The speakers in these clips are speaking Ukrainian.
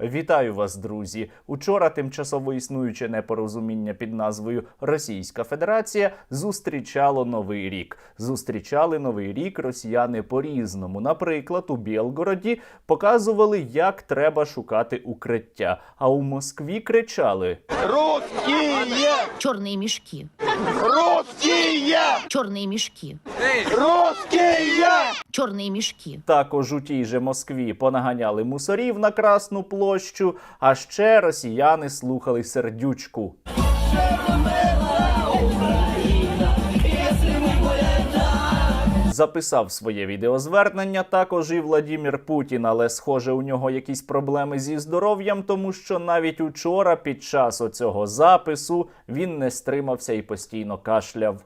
Вітаю вас, друзі! Учора тимчасово існуюче непорозуміння під назвою Російська Федерація зустрічало новий рік. Зустрічали новий рік росіяни по-різному. Наприклад, у Білгороді показували, як треба шукати укриття. А у Москві кричали: Русские! Черные мешки. Русские! Черные мешки. Русские! Черные мешки. Також у тій же Москві понаганяли мусорів на Красну площу, а ще росіяни слухали сердючку. Записав своє відеозвернення також і Владімір Путін, але схоже, у нього якісь проблеми зі здоров'ям, тому що навіть учора, під час оцього запису, він не стримався і постійно кашляв.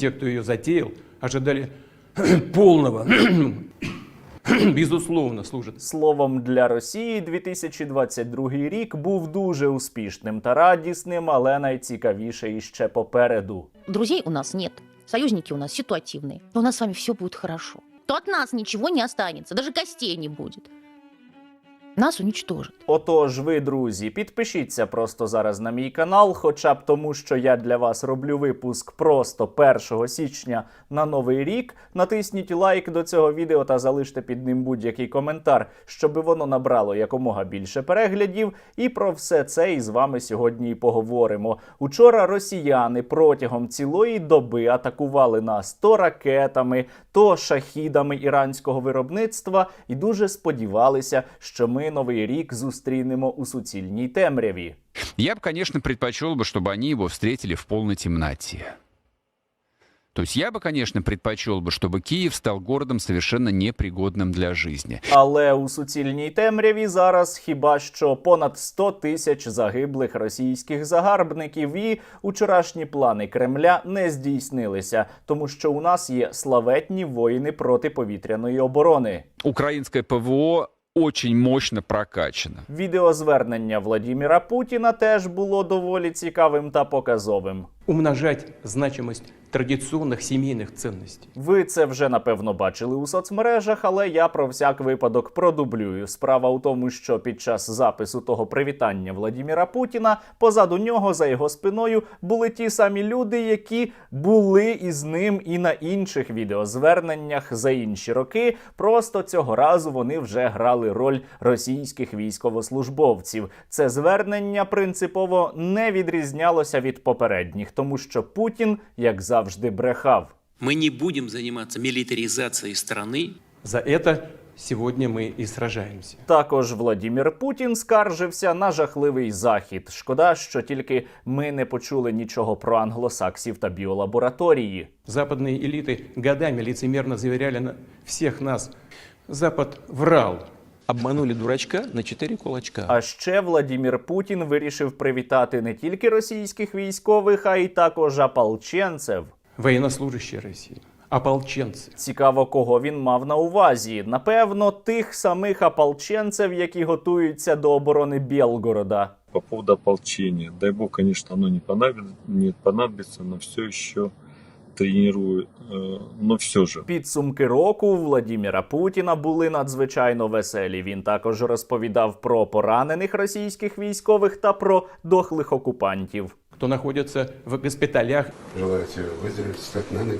те, кто ее затеял, ожидали полного, безусловно, служити. Словом, для Росії 2022 рік був дуже успішним та радісним, але найцікавіше іще попереду. Друзей у нас нет. Союзники у нас ситуативні. Но у нас з вами все будет хорошо. То от нас нічого не останеться, даже костей не будет. Нас уничтожат. Отож, ви, друзі, підпишіться просто зараз на мій канал, хоча б тому, що я для вас роблю випуск просто 1 січня на новий рік. Натисніть лайк до цього відео та залиште під ним будь-який коментар, щоб воно набрало якомога більше переглядів. І про все це із вами сьогодні і поговоримо. Учора росіяни протягом цілої доби атакували нас то ракетами, то шахідами іранського виробництва, і дуже сподівалися, що ми новий рік зустрінемо у суцільній темряві. Я бы, конечно, предпочел бы, чтобы они его встретили в полной темноте. То есть я бы, конечно, предпочел бы, чтобы Киев стал городом совершенно непригодным для жизни. Але у суцільній темряві зараз хіба що понад 100 тисяч загиблих російських загарбників, і учорашні плани Кремля не здійснилися, тому що у нас є славетні воїни протиповітряної оборони. Украинское ПВО очень мощно прокачана. Відеозвернення Владіміра Путіна теж було доволі цікавим та показовим. Умножать значимость традиционных семейных ценностей. Ви це вже напевно бачили у соцмережах, але я про всяк випадок продублюю. Справа у тому, що під час запису того привітання Владіміра Путіна позаду нього за його спиною були ті самі люди, які були із ним і на інших відеозверненнях за інші роки. Просто цього разу вони вже грали роль російських військовослужбовців. Це звернення принципово не відрізнялося від попередніх, тому що Путін, як завжди, брехав. Мы не будем заниматься милитаризацией страны, За это сегодня мы и сражаемся. Також Владімір Путін скаржився на жахливий захід. Шкода, що тільки ми не почули нічого про англосаксів та біолабораторії. Западные элиты годами лицемерно заверяли на всех нас. Запад врал. Обманули дурачка на четыре кулачка. А ще Владімір Путін вирішив привітати не тільки російських військових, а й також ополченців. Военнослужащие России, ополченцы. Цікаво, кого він мав на увазі. Напевно, тих самих ополченців, які готуються до оборони Білгорода. по поводу ополчения. Дай бог, конечно, оно не понадобится но все еще тренирую. э, Но все же. Підсумки року у Владіміра Путіна були надзвичайно веселі. Він також розповідав про поранених російських військових та про дохлих окупантів. кто находится в госпиталях Желаете выздороветь, встать на ноги?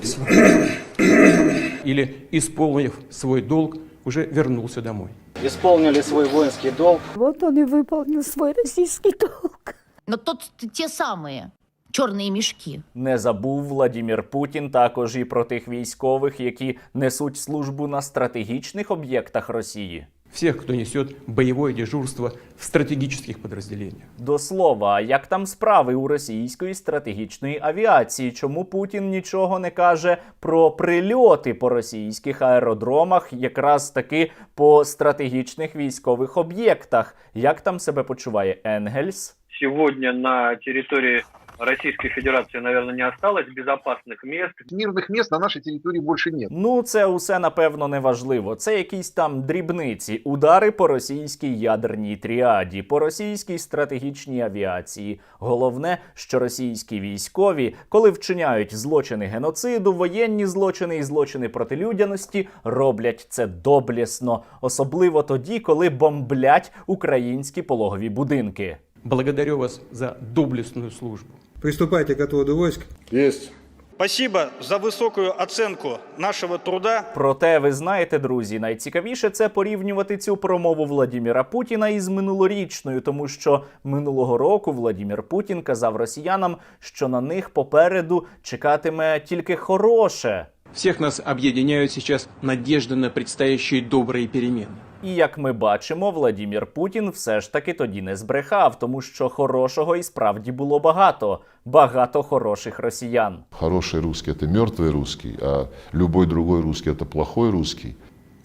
или, исполнив свой долг, уже вернулся домой. исполнили свой воинский долг. Вот он и выполнил свой российский долг. Но тот, те самые черные мешки. Не забув Владімір Путін також і про тих військових, які несуть службу на стратегічних об'єктах Росії. Всех, кто несет боевое дежурство в стратегических подразделениях. До слова, як там справи у російської стратегічної авіації? Чому Путін нічого не каже про прильоти по російських аеродромах, якраз таки по стратегічних військових об'єктах? Як там себе почуває Енгельс? Сегодня на территории Российской Федерации, наверное, не осталось безопасных мест. Мирных мест на нашей территории больше нет. Ну, це усе напевно не важливо. Це якісь там дрібниці, удари по російській ядерній тріаді, по російській стратегічній авіації. Головне, що російські військові, коли вчиняють злочини геноциду, воєнні злочини і злочини проти людяності, роблять це доблесно, особливо тоді, коли бомблять українські пологові будинки. Благодарю вас за доблестную службу. Приступайте к отводу войск. Есть. Спасибо за высокую оценку нашего труда. Проте, ви знаєте, друзі, найцікавіше це порівнювати цю промову Владіміра Путіна із минулорічною, тому що минулого року Владімір Путін казав росіянам, що на них попереду чекатиме тільки хороше. Всех нас объединяют сейчас надежды на предстоящие добрые перемены. І як ми бачимо, Владімір Путін все ж таки тоді не збрехав, тому що хорошого і справді було багато, багато хороших росіян. Хороший русский – это мертвый русский, а любой другой русский – это плохой русский.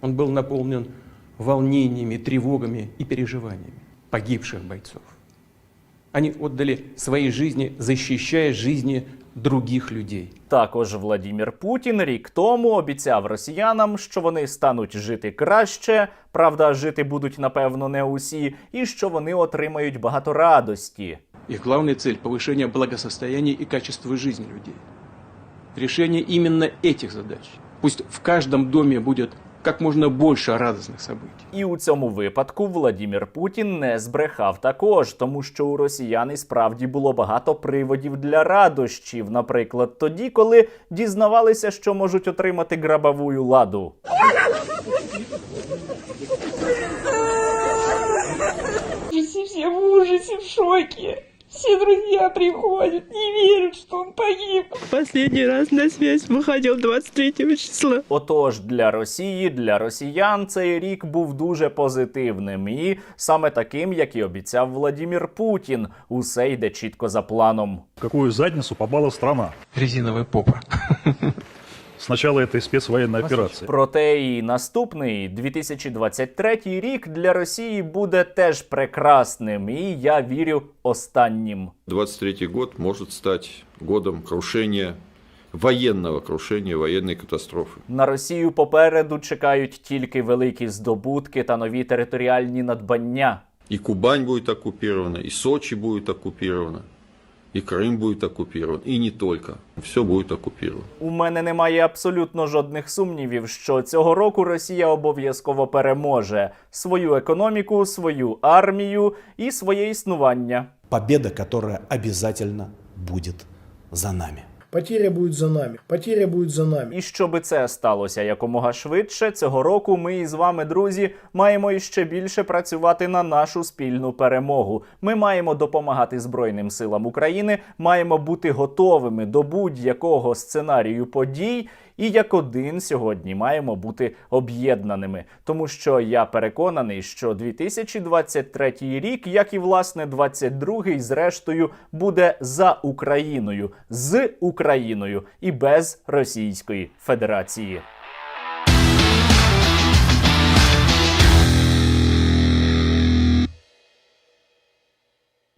Он был наполнен волнениями, тревогами и переживаниями погибших бойцов. Они отдали свои жизни, защищая жизни других людей. Також Владімір Путін рік тому обіцяв росіянам, що вони стануть жити краще. Правда, жити будуть напевно не усі, і що вони отримають багато радості. Их главная цель – повышение благосостояния и качества жизни людей. Решение именно этих задач. Пусть в каждом доме будет как можно больше радостных событий. І у цьому випадку Владімір Путін не збрехав також, тому що у росіян і справді було багато приводів для радощів. Наприклад, тоді, коли дізнавалися, що можуть отримати грабовую ладу. Все, все в ужасе, в шоке. Все друзья приходят, не верят, что он погиб. Последний раз на связь выходил 23 числа. Отож, для Росії, для росіян цей рік був дуже позитивним, і саме таким, як і обіцяв Владімір Путін, усе йде чітко за планом. Какую задницу попала страна? Резиновая попа. С начала этой спецвоенной операции. Проте і наступний 2023 рік для Росії буде теж прекрасним, і я вірю останнім. 23 год может стать годом крушения, военного крушения, военной катастрофы. На Росію попереду чекають тільки великі здобутки та нові територіальні надбання. И Кубань будет оккупирована, и Сочи будет оккупирована, и Крым будет оккупирован, и не только. Все будет оккупировано. У мене немає абсолютно жодних сумнівів, що цього року Росія обов'язково переможе свою економіку, свою армію і своє існування. Победа, которая обязательно будет за нами. Потеря буде за нами. Потеря буде за нами. І щоб це сталося якомога швидше, цього року ми із вами, друзі, маємо іще більше працювати на нашу спільну перемогу. Ми маємо допомагати Збройним силам України, маємо бути готовими до будь-якого сценарію подій. І як один сьогодні маємо бути об'єднаними, тому що я переконаний, що 2023 рік, як і власне 22-й, зрештою, буде за Україною, з Україною і без Російської Федерації.